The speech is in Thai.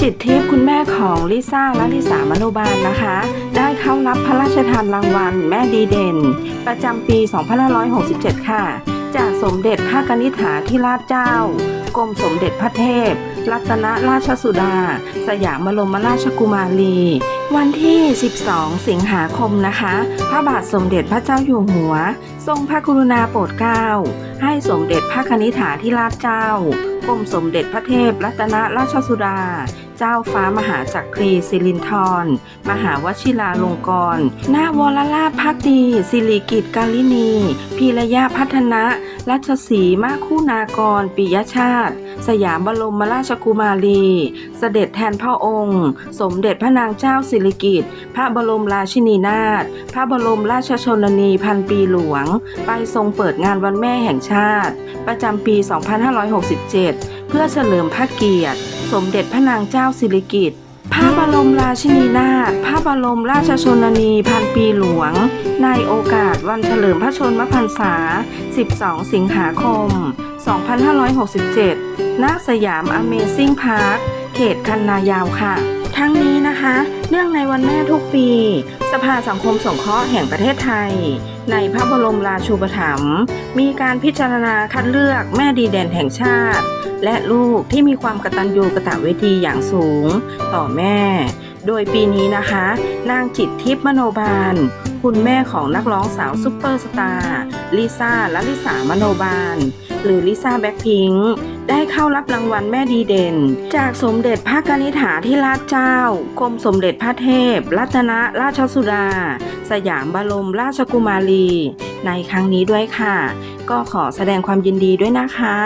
จิตทิพย์คุณแม่ของลิซ่าและลิสามโนบาลนะคะ ได้เข้ารับพระราชทานรางวัลแม่ดีเด่น ประจำปี 2567 ค่ะ จากสมเด็จพระกนิษฐาธิราชเจ้า กรมสมเด็จพระเทพ รัตนราชสุดา สยามบรมราชกุมารี วันที่ 12 สิงหาคมนะคะ พระบาทสมเด็จพระเจ้าอยู่หัว ทรงพระกรุณาโปรดเกล้า ให้สมเด็จพระนิษฐาธิราชเจ้ากรมสมเด็จพระเทพรัตนราชสุดา เจ้าฟ้ามหาจักรีสิรินธรมหาวชิราลงกรณ์นาวรลาภพักดีสิริกิตกาลินี พีรยาพัฒนะ รัชสีมาคู่นากรปิยชาติ สยามบรมราชกุมารี เสด็จแทนพระองค์ สมเด็จพระนางเจ้าสิริกิติ์พระบรมราชินีนาถพระบรมราชชนนีพันปีหลวง ไปทรงเปิดงานวันแม่แห่งชาติ ประจำปี 2567 เพื่อเฉลิมพระเกียรติ สมเด็จพระนางเจ้าสิริกิติ์ บรมราชินีนาถ พระบรมราชชนนีพันปีหลวง ในโอกาสวันเฉลิมพระชนมพรรษา 12 สิงหาคม 2567 ณ สยามอเมซิ่งพาร์ค เขตคันนายาวค่ะ ทั้งนี้นะคะ เนื่องในวันแม่ทุกปี สภาสังคมสงเคราะห์แห่งประเทศไทย ในพระบรมราชูปถัมภ์มีการพิจารณาคัดเลือกแม่ดีเด่นแห่งชาติ และลูกที่มีความกตัญญูกตเวทีอย่างสูง ต่อแม่ โดยปีนี้นะคะ นางจิตทิพย์มโนบาล คุณแม่ของนักร้องสาวซุปเปอร์สตาร์ลิซ่าและลิสามโนบาล หรือลิซ่าแบ็คพิงค์ ได้เข้ารับรางวัลแม่ดีเด่น จากสมเด็จพระกนิษฐาธิราชเจ้ากรมสมเด็จพระเทพ รัตนราชสุดา สยามบรมราชกุมารี ในครั้งนี้ด้วยค่ะ ก็ขอแสดงความยินดีด้วยนะคะ